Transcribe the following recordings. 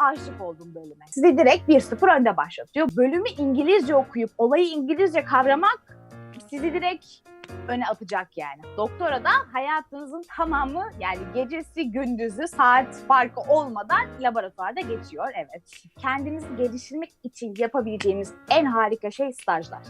aşık oldum bölüme. Sizi direkt 1-0 önde başlatıyor. Bölümü İngilizce okuyup olayı İngilizce kavramak sizi direkt öne atacak yani. Doktora da hayatınızın tamamı yani gecesi gündüzü saat farkı olmadan laboratuvarda geçiyor evet. Kendinizi geliştirmek için yapabileceğiniz en harika şey stajlar.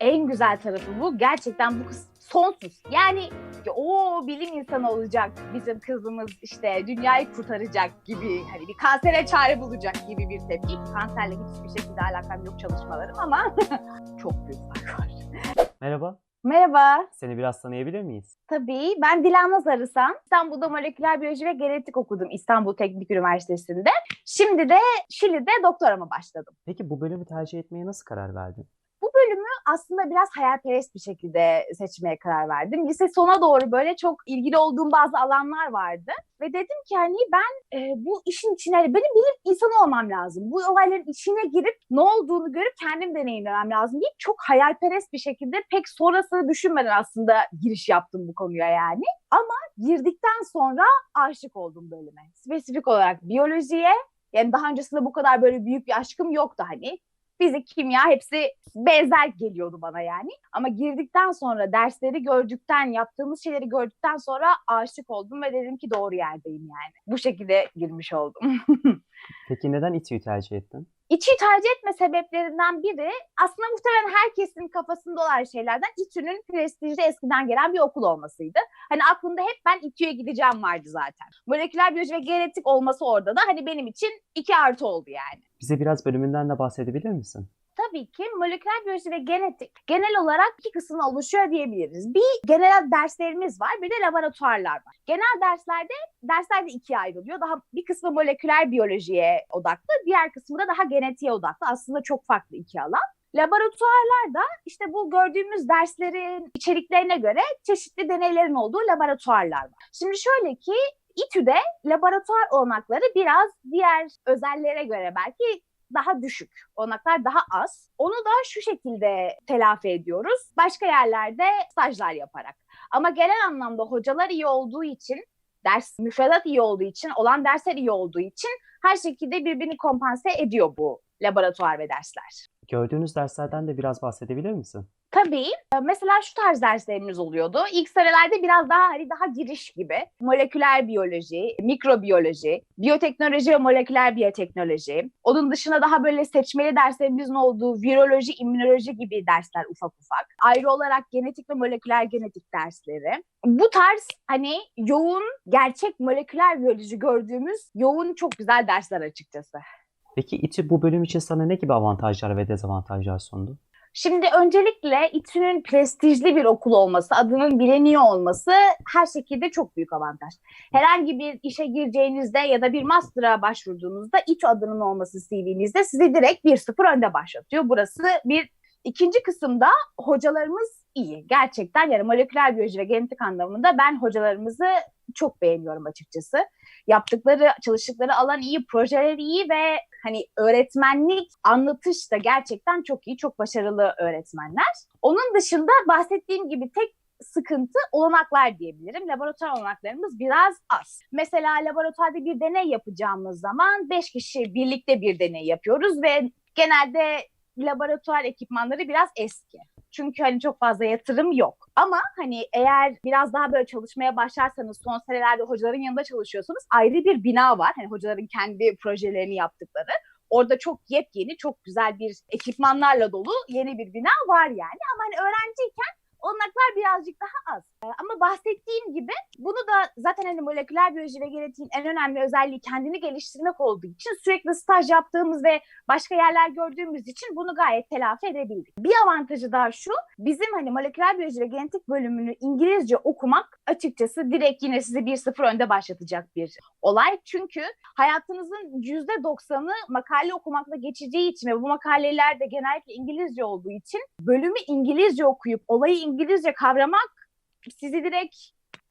En güzel tarafı bu. Gerçekten bu kız sonsuz. Yani o bilim insanı olacak bizim kızımız işte dünyayı kurtaracak gibi hani bir kansere çare bulacak gibi bir tepki. Kanserle hiçbir şekilde alakam yok çalışmalarım ama çok büyük fark var. Merhaba, Merhaba. seni biraz tanıyabilir miyiz? Tabii. Ben Dilan Sarısan. İstanbul'da moleküler biyoloji ve genetik okudum İstanbul Teknik Üniversitesi'nde. Şimdi de Şili'de doktorama başladım. Peki bu bölümü tercih etmeye nasıl karar verdin? Bu bölümü aslında biraz hayalperest bir şekilde seçmeye karar verdim. Lise sona doğru böyle çok ilgili olduğum bazı alanlar vardı. Ve dedim ki hani ben e, bu işin içine, benim bilim insanı olmam lazım. Bu olayların içine girip ne olduğunu görüp kendim deneyimlemem lazım diye çok hayalperest bir şekilde pek sonrasını düşünmeden aslında giriş yaptım bu konuya yani. Ama girdikten sonra aşık oldum bölüme. Spesifik olarak biyolojiye. Yani daha öncesinde bu kadar böyle büyük bir aşkım yoktu hani fizik, kimya hepsi benzer geliyordu bana yani. Ama girdikten sonra dersleri gördükten, yaptığımız şeyleri gördükten sonra aşık oldum ve dedim ki doğru yerdeyim yani. Bu şekilde girmiş oldum. Peki neden İTÜ'yü tercih ettin? İTÜ'yü tercih etme sebeplerinden biri aslında muhtemelen herkesin kafasında olan şeylerden İTÜ'nün prestijli eskiden gelen bir okul olmasıydı. Hani aklımda hep ben İTÜ'ye gideceğim vardı zaten. Moleküler biyoloji ve genetik olması orada da hani benim için iki artı oldu yani. Bize biraz bölümünden de bahsedebilir misin? Tabii ki moleküler biyoloji ve genetik genel olarak iki kısımdan oluşuyor diyebiliriz. Bir genel derslerimiz var, bir de laboratuvarlar var. Genel derslerde dersler de ikiye ayrılıyor. Daha bir kısmı moleküler biyolojiye odaklı, diğer kısmı da daha genetiğe odaklı. Aslında çok farklı iki alan. Laboratuvarlarda işte bu gördüğümüz derslerin içeriklerine göre çeşitli deneylerin olduğu laboratuvarlar var. Şimdi şöyle ki İTÜ'de laboratuvar olanakları biraz diğer özellere göre belki daha düşük. Olanaklar daha az. Onu da şu şekilde telafi ediyoruz. Başka yerlerde stajlar yaparak. Ama genel anlamda hocalar iyi olduğu için, ders müfredat iyi olduğu için, olan dersler iyi olduğu için her şekilde birbirini kompanse ediyor bu laboratuvar ve dersler. Gördüğünüz derslerden de biraz bahsedebilir misin? Tabii. Mesela şu tarz derslerimiz oluyordu. İlk senelerde biraz daha hani daha giriş gibi. Moleküler biyoloji, mikrobiyoloji, biyoteknoloji ve moleküler biyoteknoloji. Onun dışında daha böyle seçmeli derslerimizin olduğu viroloji, immünoloji gibi dersler ufak ufak. Ayrı olarak genetik ve moleküler genetik dersleri. Bu tarz hani yoğun, gerçek moleküler biyoloji gördüğümüz yoğun çok güzel dersler açıkçası. Peki İTÜ bu bölüm için sana ne gibi avantajlar ve dezavantajlar sundu? Şimdi öncelikle İTÜ'nün prestijli bir okul olması, adının biliniyor olması her şekilde çok büyük avantaj. Herhangi bir işe gireceğinizde ya da bir master'a başvurduğunuzda İTÜ adının olması CV'nizde sizi direkt 1-0 önde başlatıyor. Burası bir ikinci kısımda hocalarımız iyi. Gerçekten yani moleküler biyoloji ve genetik anlamında ben hocalarımızı çok beğeniyorum açıkçası. Yaptıkları, çalıştıkları alan iyi, projeleri iyi ve hani öğretmenlik, anlatış da gerçekten çok iyi, çok başarılı öğretmenler. Onun dışında bahsettiğim gibi tek sıkıntı olanaklar diyebilirim. Laboratuvar olanaklarımız biraz az. Mesela laboratuvarda bir deney yapacağımız zaman 5 kişi birlikte bir deney yapıyoruz ve genelde laboratuvar ekipmanları biraz eski. Çünkü hani çok fazla yatırım yok. Ama hani eğer biraz daha böyle çalışmaya başlarsanız son senelerde hocaların yanında çalışıyorsanız ayrı bir bina var. Hani hocaların kendi projelerini yaptıkları. Orada çok yepyeni, çok güzel bir ekipmanlarla dolu yeni bir bina var yani. Ama hani öğrenciyken olanaklar birazcık daha az. Ama bahsettiğim gibi bunu da zaten hani moleküler biyoloji ve genetiğin en önemli özelliği kendini geliştirmek olduğu için sürekli staj yaptığımız ve başka yerler gördüğümüz için bunu gayet telafi edebildik. Bir avantajı daha şu, bizim hani moleküler biyoloji ve genetik bölümünü İngilizce okumak açıkçası direkt yine sizi 1-0 önde başlatacak bir olay. Çünkü hayatınızın %90'ı makale okumakla geçeceği için ve bu makaleler de genellikle İngilizce olduğu için bölümü İngilizce okuyup olayı İngilizce kavramak sizi direkt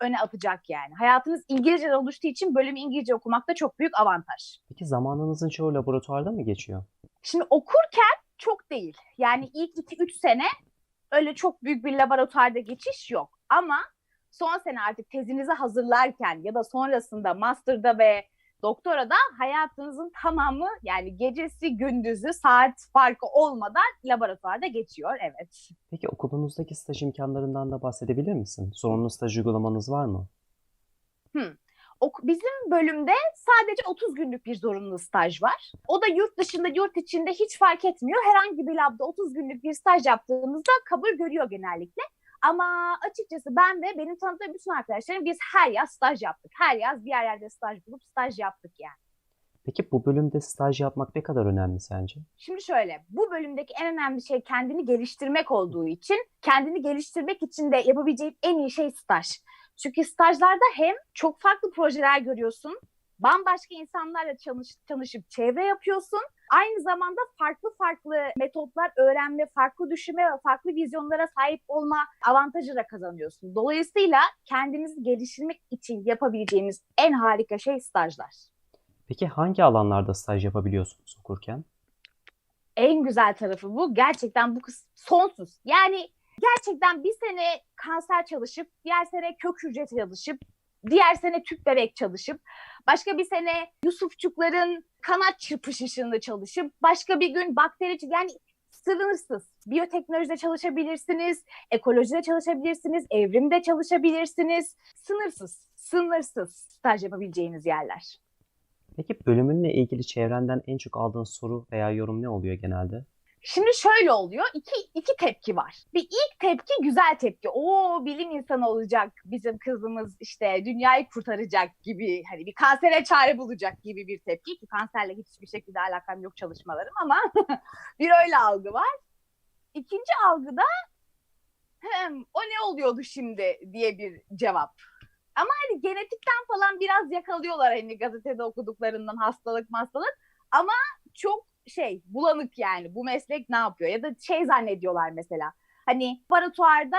öne atacak yani. Hayatınız İngilizce oluştuğu için bölümü İngilizce okumak da çok büyük avantaj. Peki zamanınızın çoğu laboratuvarda mı geçiyor? Şimdi okurken çok değil. Yani ilk 2-3 sene öyle çok büyük bir laboratuvarda geçiş yok. Ama son sene artık tezinizi hazırlarken ya da sonrasında master'da ve Doktora da hayatınızın tamamı yani gecesi gündüzü saat farkı olmadan laboratuvarda geçiyor. Evet. Peki okulunuzdaki staj imkanlarından da bahsedebilir misin? Zorunlu staj uygulamanız var mı? Ok- Bizim bölümde sadece 30 günlük bir zorunlu staj var. O da yurt dışında, yurt içinde hiç fark etmiyor. Herhangi bir labda 30 günlük bir staj yaptığımızda kabul görüyor genellikle. Ama açıkçası ben ve benim tanıdığım bütün arkadaşlarım biz her yaz staj yaptık. Her yaz bir yerlerde staj bulup staj yaptık yani. Peki bu bölümde staj yapmak ne kadar önemli sence? Şimdi şöyle, bu bölümdeki en önemli şey kendini geliştirmek olduğu için, kendini geliştirmek için de yapabileceğin en iyi şey staj. Çünkü stajlarda hem çok farklı projeler görüyorsun, bambaşka insanlarla çalış, tanışıp çevre yapıyorsun. Aynı zamanda farklı farklı metotlar öğrenme, farklı düşünme ve farklı vizyonlara sahip olma avantajı da kazanıyorsun. Dolayısıyla kendinizi geliştirmek için yapabileceğimiz en harika şey stajlar. Peki hangi alanlarda staj yapabiliyorsunuz okurken? en güzel tarafı bu. Gerçekten bu kız sonsuz. Yani gerçekten bir sene kanser çalışıp, diğer sene kök hücre çalışıp, diğer sene tüp bebek çalışıp, başka bir sene Yusufçukların kanat çırpışışında çalışıp, başka bir gün bakteri yani sınırsız. Biyoteknolojide çalışabilirsiniz, ekolojide çalışabilirsiniz, evrimde çalışabilirsiniz. Sınırsız, sınırsız staj yapabileceğiniz yerler. Peki bölümünle ilgili çevrenden en çok aldığın soru veya yorum ne oluyor genelde? Şimdi şöyle oluyor. İki, iki tepki var. Bir ilk tepki güzel tepki. Oo bilim insanı olacak bizim kızımız işte dünyayı kurtaracak gibi hani bir kansere çare bulacak gibi bir tepki ki kanserle hiçbir şekilde alakam yok çalışmalarım ama bir öyle algı var. İkinci algıda hem o ne oluyordu şimdi diye bir cevap. Ama hani genetikten falan biraz yakalıyorlar hani gazetede okuduklarından hastalık hastalık ama çok şey bulanık yani. Bu meslek ne yapıyor? Ya da şey zannediyorlar mesela. Hani laboratuvarda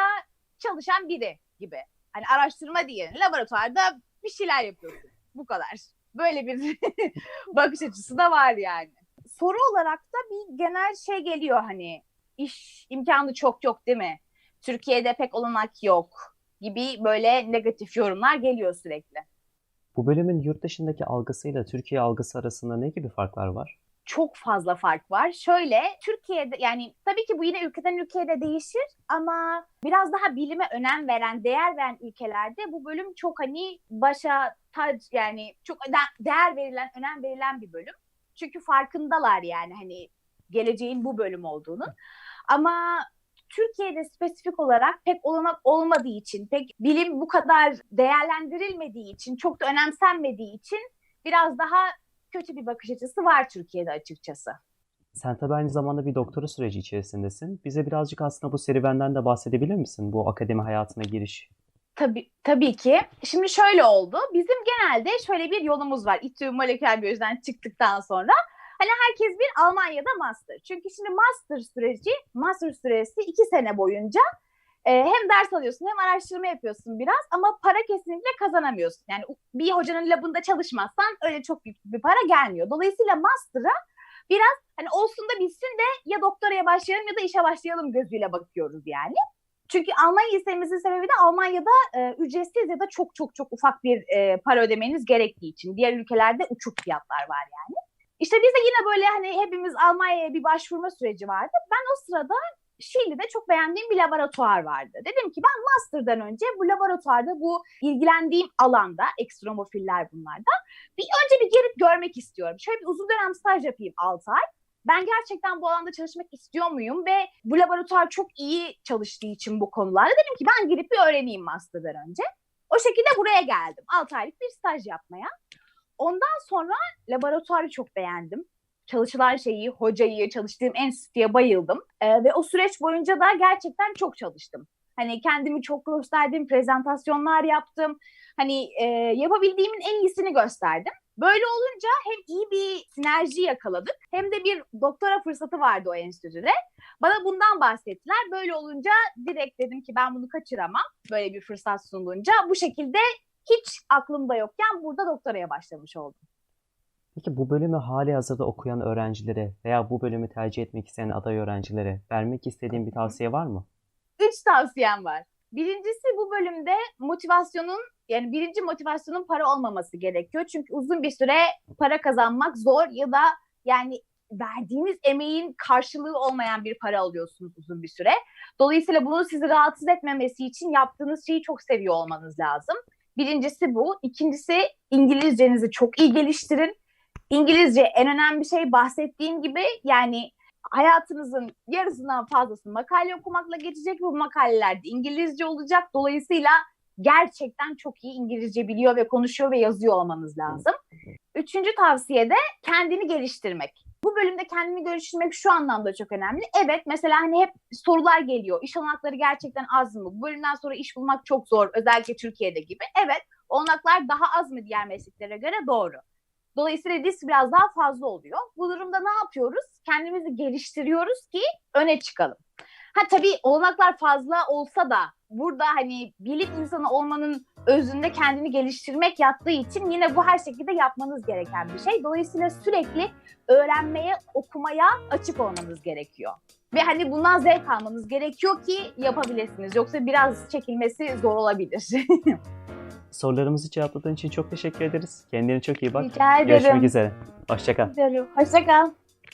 çalışan biri gibi. Hani araştırma değil. Laboratuvarda bir şeyler yapıyorsun. Bu kadar. Böyle bir bakış açısı da var yani. Soru olarak da bir genel şey geliyor hani iş imkanı çok yok değil mi? Türkiye'de pek olanak yok gibi böyle negatif yorumlar geliyor sürekli. Bu bölümün yurt dışındaki algısıyla Türkiye algısı arasında ne gibi farklar var? Çok fazla fark var. Şöyle Türkiye'de yani tabii ki bu yine ülkeden ülkeye de değişir ama biraz daha bilime önem veren, değer veren ülkelerde bu bölüm çok hani başa tac yani çok değer verilen, önem verilen bir bölüm. Çünkü farkındalar yani hani geleceğin bu bölüm olduğunu. Ama Türkiye'de spesifik olarak pek olanak olmadığı için, pek bilim bu kadar değerlendirilmediği için, çok da önemsenmediği için biraz daha kötü bir bakış açısı var Türkiye'de açıkçası. Sen tabii aynı zamanda bir doktora süreci içerisindesin. Bize birazcık aslında bu serüvenden de bahsedebilir misin? Bu akademi hayatına giriş. Tabii, tabii ki. Şimdi şöyle oldu. Bizim genelde şöyle bir yolumuz var. İTÜ moleküler biyolojiden çıktıktan sonra. Hani herkes bir Almanya'da master. Çünkü şimdi master süreci, master süresi iki sene boyunca e, hem ders alıyorsun hem araştırma yapıyorsun biraz ama para kesinlikle kazanamıyorsun. Yani bir hocanın labında çalışmazsan öyle çok büyük bir para gelmiyor. Dolayısıyla master'a biraz hani olsun da bilsin de ya doktoraya başlayalım ya da işe başlayalım gözüyle bakıyoruz yani. Çünkü Almanya istememizin sebebi de Almanya'da e, ücretsiz ya da çok çok çok ufak bir e, para ödemeniz gerektiği için. Diğer ülkelerde uçuk fiyatlar var yani. İşte biz de yine böyle hani hepimiz Almanya'ya bir başvurma süreci vardı. Ben o sırada Şili'de çok beğendiğim bir laboratuvar vardı. Dedim ki ben master'dan önce bu laboratuvarda bu ilgilendiğim alanda, ekstremofiller bunlarda bir önce bir gelip görmek istiyorum. Şöyle bir uzun dönem staj yapayım 6 ay. Ben gerçekten bu alanda çalışmak istiyor muyum ve bu laboratuvar çok iyi çalıştığı için bu konularda dedim ki ben gidip bir öğreneyim master'dan önce. O şekilde buraya geldim. 6 aylık bir staj yapmaya. Ondan sonra laboratuvarı çok beğendim çalışılan şeyi, hocayı, çalıştığım enstitüye bayıldım. E, ve o süreç boyunca da gerçekten çok çalıştım. Hani kendimi çok gösterdim, prezentasyonlar yaptım. Hani e, yapabildiğimin en iyisini gösterdim. Böyle olunca hem iyi bir sinerji yakaladık hem de bir doktora fırsatı vardı o enstitüde. Bana bundan bahsettiler. Böyle olunca direkt dedim ki ben bunu kaçıramam. Böyle bir fırsat sunulunca bu şekilde hiç aklımda yokken burada doktoraya başlamış oldum. Peki bu bölümü hali hazırda okuyan öğrencilere veya bu bölümü tercih etmek isteyen aday öğrencilere vermek istediğin bir tavsiye var mı? Üç tavsiyem var. Birincisi bu bölümde motivasyonun yani birinci motivasyonun para olmaması gerekiyor. Çünkü uzun bir süre para kazanmak zor ya da yani verdiğiniz emeğin karşılığı olmayan bir para alıyorsunuz uzun bir süre. Dolayısıyla bunun sizi rahatsız etmemesi için yaptığınız şeyi çok seviyor olmanız lazım. Birincisi bu. İkincisi İngilizcenizi çok iyi geliştirin. İngilizce en önemli şey bahsettiğim gibi yani hayatınızın yarısından fazlası makale okumakla geçecek. Bu makaleler de İngilizce olacak. Dolayısıyla gerçekten çok iyi İngilizce biliyor ve konuşuyor ve yazıyor olmanız lazım. Üçüncü tavsiye de kendini geliştirmek. Bu bölümde kendini geliştirmek şu anlamda çok önemli. Evet mesela hani hep sorular geliyor. İş olanakları gerçekten az mı? Bu bölümden sonra iş bulmak çok zor. Özellikle Türkiye'de gibi. Evet olanaklar daha az mı diğer mesleklere göre? Doğru. Dolayısıyla risk biraz daha fazla oluyor. Bu durumda ne yapıyoruz? Kendimizi geliştiriyoruz ki öne çıkalım. Ha tabii olanaklar fazla olsa da burada hani bilim insanı olmanın özünde kendini geliştirmek yattığı için yine bu her şekilde yapmanız gereken bir şey. Dolayısıyla sürekli öğrenmeye, okumaya açık olmanız gerekiyor. Ve hani bundan zevk almanız gerekiyor ki yapabilirsiniz. Yoksa biraz çekilmesi zor olabilir. Sorularımızı cevapladığın için çok teşekkür ederiz. Kendine çok iyi bak. Rica ederim. Görüşmek üzere. Hoşça kal. Hoşçakal.